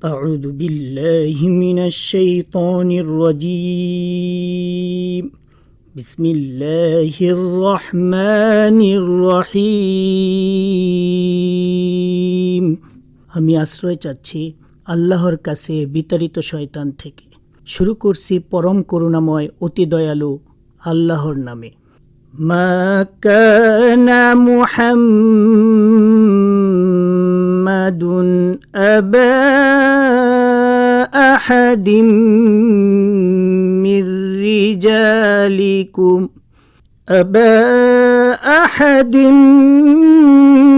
أعوذ بالله من الشيطان الرجيم بسم الله الرحمن الرحيم আমি আশ্রয় চাচ্ছি আল্লাহর কাছে বিতাড়িত শয়তান থেকে শুরু করছি পরম করুণাময় অতি দয়ালু আল্লাহর নামে ما كان محمد أبا أحد من رجالكم أبا أحد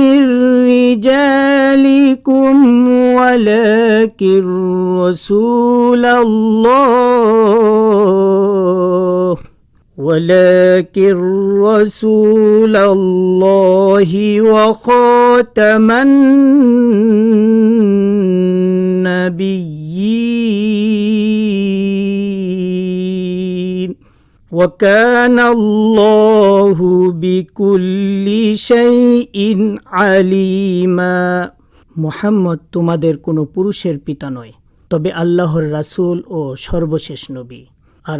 من رجالكم ولكن رسول الله ولكن رسول الله وخاتم النبيين وكان الله بكل شيء عليما মোহাম্মদ তোমাদের কোনো পুরুষের পিতা নয় তবে আল্লাহর রাসূল ও সর্বশেষ নবী আর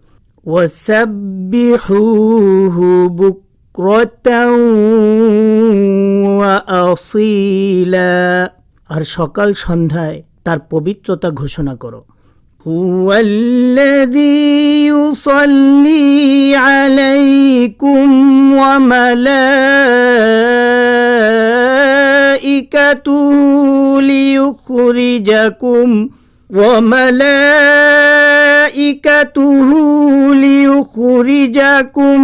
وسبحوه بكرة وأصيلا আর সকাল সন্ধ্যায় তার পবিত্রতা ঘোষণা করো هو الذي يصلي عليكم وملائكته ليخرجكم وملائكته ليخرجكم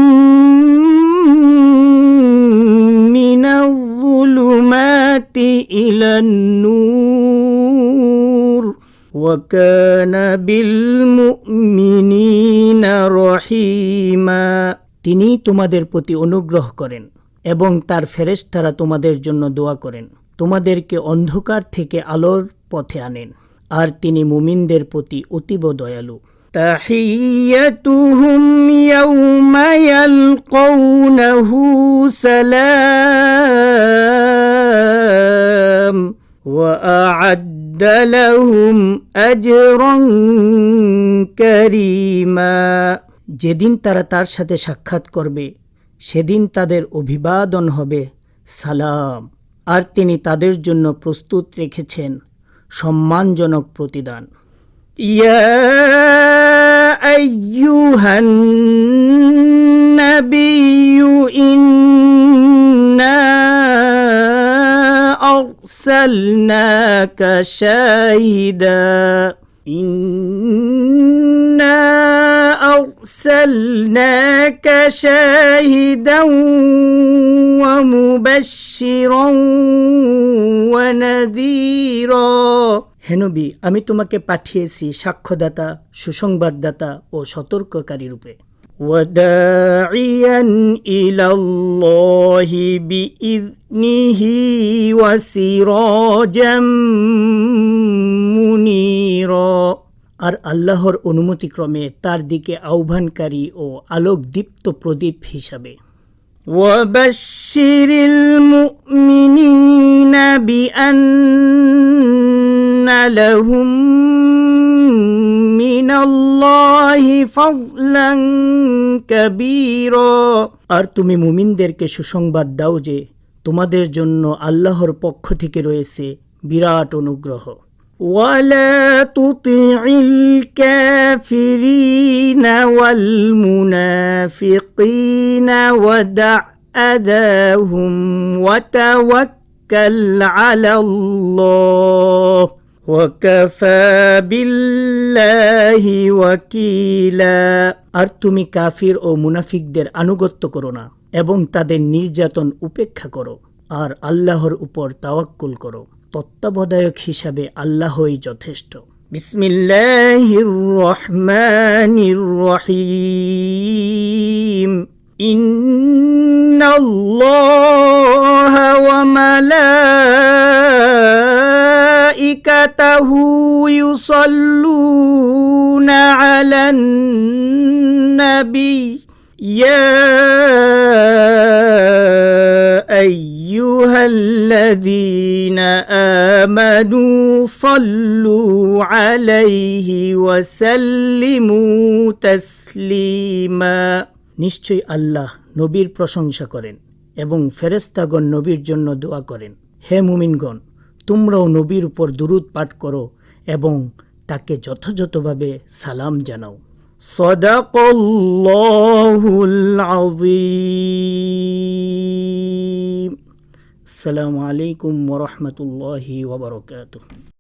من الظلمات إلى النور وكان بالمؤمنين رحيما তিনি তোমাদের প্রতি অনুগ্রহ করেন এবং তার ফেরেশতারা তোমাদের জন্য দোয়া করেন তোমাদেরকে অন্ধকার থেকে আলোর পথে আনেন আর তিনি মুমিনদের প্রতি অতীব দয়ালু تحيتهم يوم يلقونه سلام وأعد لهم أجرا كريما যেদিন তারা তার সাথে সাক্ষাৎ করবে সেদিন তাদের অভিবাদন হবে সালাম আর তিনি তাদের জন্য প্রস্তুত রেখেছেন সম্মানজনক প্রতিদান يا أيها النبي إنا أرسلناك شاهدا. إنا أرسلناك شاهدا ومبشرا ونذيرا. হেনবি আমি তোমাকে পাঠিয়েছি সাক্ষ্যদাতা সুসংবাদদাতা ও সতর্ককারী রূপে وداعيا إلى الله بإذنه وسراجا منيرا আর আল্লাহর অনুমতিক্রমে তার দিকে আহ্বানকারী ও আলোকদীপ্ত প্রদীপ হিসাবে وبشر المؤمنين بأن لهم من الله فضلا كبيرا আর তুমি মুমিনদেরকে সুসংবাদ দাও যে তোমাদের জন্য আল্লাহর পক্ষ থেকে রয়েছে বিরাট অনুগ্রহ ولا تطع الكافرين والمنافقين ودع أذاهم وتوكل على الله وكفى بالله وكيلا আর তুমি কাফির ও মুনাফিকদের আনুগত্য করো না এবং তাদের নির্যাতন উপেক্ষা করো আর আল্লাহর উপর তাওয়াক্কুল করো। তত্ত্বাবধায়ক হিসাবে আল্লাহই যথেষ্ট। বিসমিল্লাহির রহমানির রহিম। ইন্নাল্লাহা ওয়া মালা وملائكته يصلون على النبي يا أيها الذين آمنوا صلوا عليه وسلموا تسليما নিশ্চয়ই আল্লাহ নবীর প্রশংসা করেন এবং ফেরেস্তাগণ নবীর জন্য দোয়া করেন হে মুমিনগণ তোমরাও নবীর উপর দুরুদ পাঠ করো এবং তাকে যথাযথভাবে সালাম জানাও। সদাকল্লাহুল আলাইকুম ওরহমতুল্লাহ বারাকাতুহু।